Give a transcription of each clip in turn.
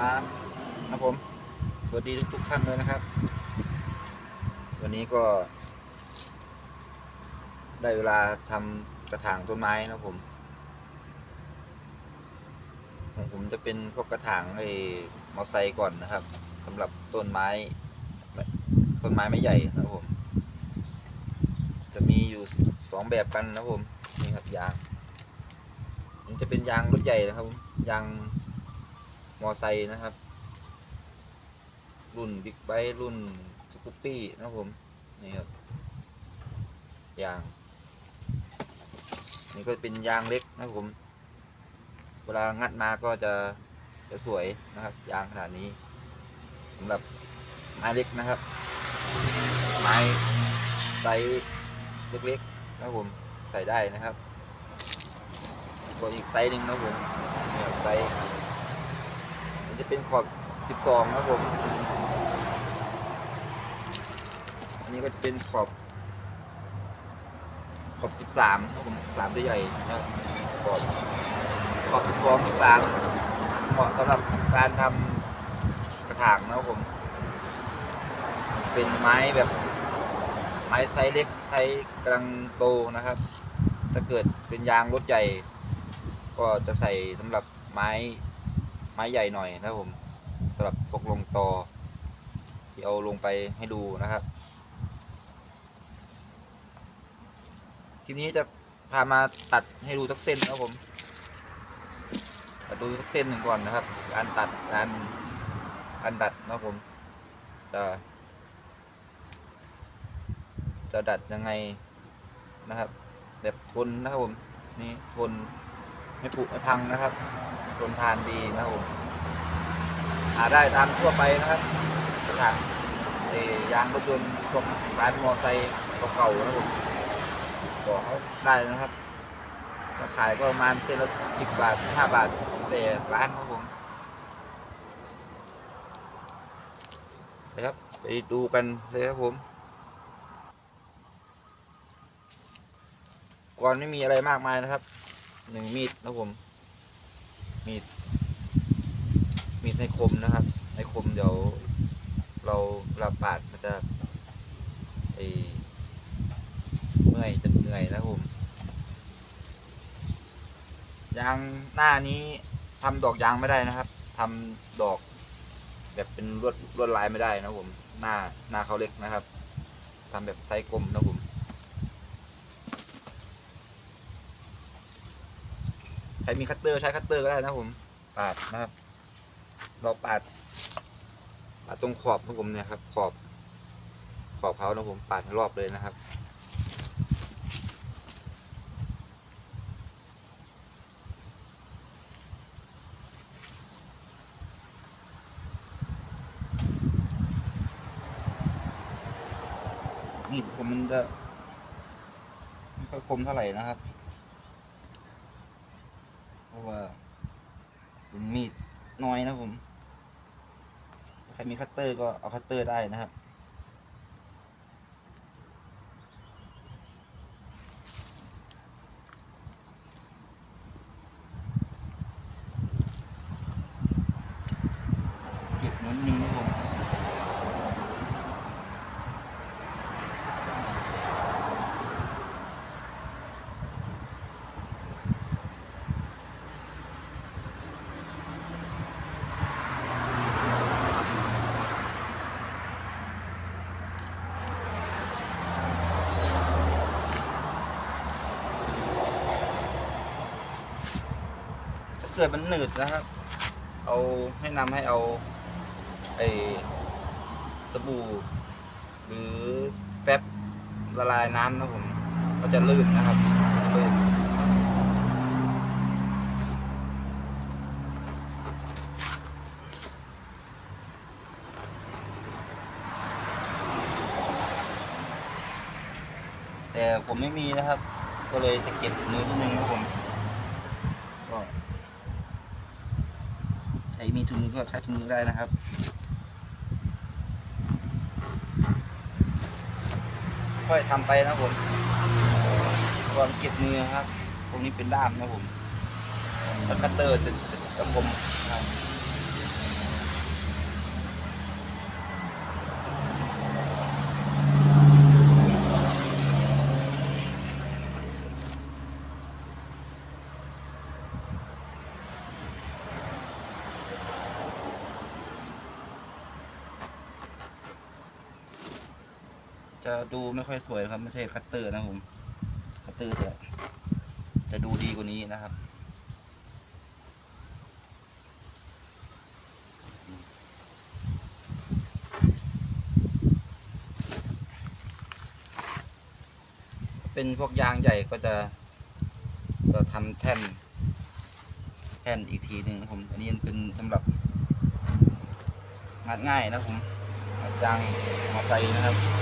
มาครับผม สวัสดีทุกท่านเลยนะครับ วันนี้ก็ ได้เวลาทำกระถางต้นไม้นะครับผมของผมจะเป็นพวกกระถางไอ้มอไซค์ก่อนนะครับสำหรับต้นไม้ ต้นไม้ไม่ใหญ่นะครับผม จะมีอยู่สองแบบกันนะครับผม นี่ครับยางนี่จะเป็นยางรถใหญ่นะครับ ยาง มอไซค์นะครับ รุ่นบิ๊กไบค์รุ่นสกูปปี้นะผมนี่ครับยาง นี่ก็เป็นยางเล็กนะครับผม เวลางัดมาก็จะจะสวยนะครับ ยางขนาดนี้สำหรับไม้เล็กนะครับ ไม้ไซส์เล็กๆนะครับผมใส่ได้นะครับส่วนอีกไซส์หนึ่งนะครับผมเนี่ยไซส์ จะเป็นขอบ 12นะครับผม อันนี้ก็จะเป็นขอบ ขอบ 13นะครับผม 13 ตัวใหญ่นะครับขอบขอบ12 13เหมาะสำหรับการทำกระถางนะครับผม เป็นไม้แบบไม้ไซส์เล็กไซส์กำลังโตนะครับ ถ้าเกิดเป็นยางรถใหญ่ ก็จะใส่สำหรับไม้ ไม้ใหญ่หน่อยนะครับผมสำหรับตกลงตอที่เอาลงไปให้ดูนะครับคลิปนี้จะพามาตัดให้ดูสักเส้นนะครับผมตัดดูสักเส้นหนึ่งก่อนนะครับการตัดการการดัดนะครับผมจะจะดัดยังไงนะครับ แบบทนนะครับผมนี่ทน ไม่ผุไม่พังนะครับทนทานดีนะครับผมหาได้ตามทั่วไปนะครับกระถางยางรถยนต์พวกร้านมอไซค์เก่าๆนะครับผมบอกเขาได้นะครับราขายก็ประมาณเส้นละสิบบาทห้าบาทแต่ร้านครับผมนะครับไปดูกันเลยครับผมก่อนไม่มีอะไรมากมายนะครับ หนึ่งมีดนะครับผมมีดมีดในคมนะครับ ในคมเดี๋ยวเราเราปาดมันจะไอเมื่อยจะเหนื่อยนะครับผมยางหน้านี้ทำดอกยางไม่ได้นะครับทำดอก แบบเป็นลวดลวดลายไม่ได้นะครับผม หน้าหน้าเขาเล็กนะครับทำแบบไซส์กลมนะครับผม ใครมีคัตเตอร์ใช้คัตเตอร์ก็ได้นะผม ปาดนะครับ เราปาด ปาดตรงขอบของผมเนี่ยครับ ขอบ ขอบเขานะผมปาดรอบเลยนะครับนี่ผมมันจะไม่ค่อยคมเท่าไหร่นะครับะว่าผมมีดน้อยนะผม ใครมีคัตเตอร์ก็เอาคัตเตอร์ได้นะครับ เก็บนิดนึงนะผม ถ้า เกิดมันหนืดนะครับ เอาให้นำให้เอาไอ้สบู่หรือแป๊บละลายน้ำนะผม ก็จะลื่นนะครับลื่นแต่ผมไม่มีนะครับ ก็เลยจะเก็บมือนิดนึงนะผมก็ ใช้มีถุงมือก็ใช้ถุงมือได้นะครับค่อยทำไปนะผมก่อนเก็บมือครับ ตรงนี้เป็นด้ามนะผมแล้วคัตเตอร์จะจะผม จะดูไม่ค่อยสวยครับ ไม่ใช่คัตเตอร์นะผมคัตเตอร์จะจะดูดีกว่านี้นะครับเป็นพวกยางใหญ่ก็จะจะทำแท่น แท่นอีกทีหนึ่งนะครับผม อันนี้เป็นสำหรับงัดง่ายนะครับผมงัดยางมอไซค์นะครับ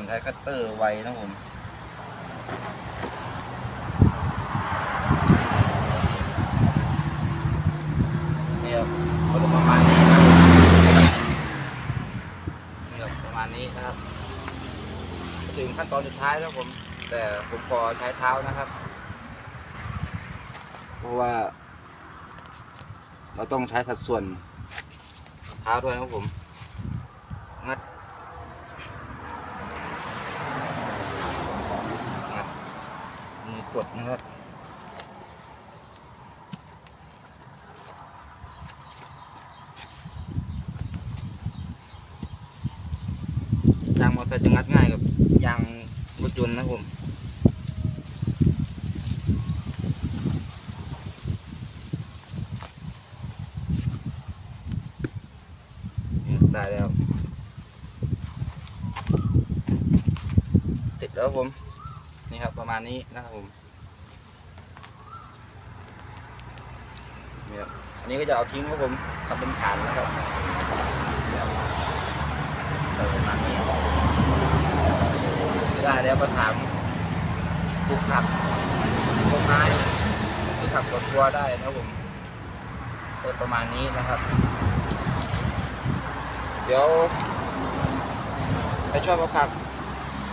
อนใช้คัตเตอร์ไวนะครับผมนี่ครับก็จะประมาณนี้นะครับนี่ครับประมาณนี้นะครับ ถึงขั้นตอนสุดท้ายแล้วผม แต่ผมขอใช้เท้านะครับ เพราะว่า เราต้องใช้สัดส่วนเท้าด้วยครับผมงัดมือ กดนะครับยางมอเตอร์จะงัดง่ายกับยางรถยนต์นะครับผมได้แล้ว เสร็จแล้วครับผม นี่ครับประมาณนี้นะครับผมนี่ครับ อันนี้ก็จะเอาทิ้งครับผมทำเป็นฐานนะครับเนี่ยใส่ประมาณนี้ได้แล้วก็ถามปลูกผักต้นไม้หรือผักสวนครัวได้นะครับผมก็ประมาณนี้นะครับ เดี๋ยวใครชอบเอาผัก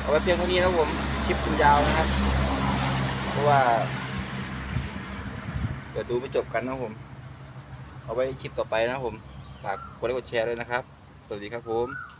เอาไว้เพียงเท่านี้นะครับผมคลิปมันยาวนะครับ เพราะว่าเดี๋ยวดูไม่จบกันนะผม เอาไว้คลิปต่อไปนะครับผม ฝากกดไลค์กดแชร์ด้วยนะครับ สวัสดีครับผม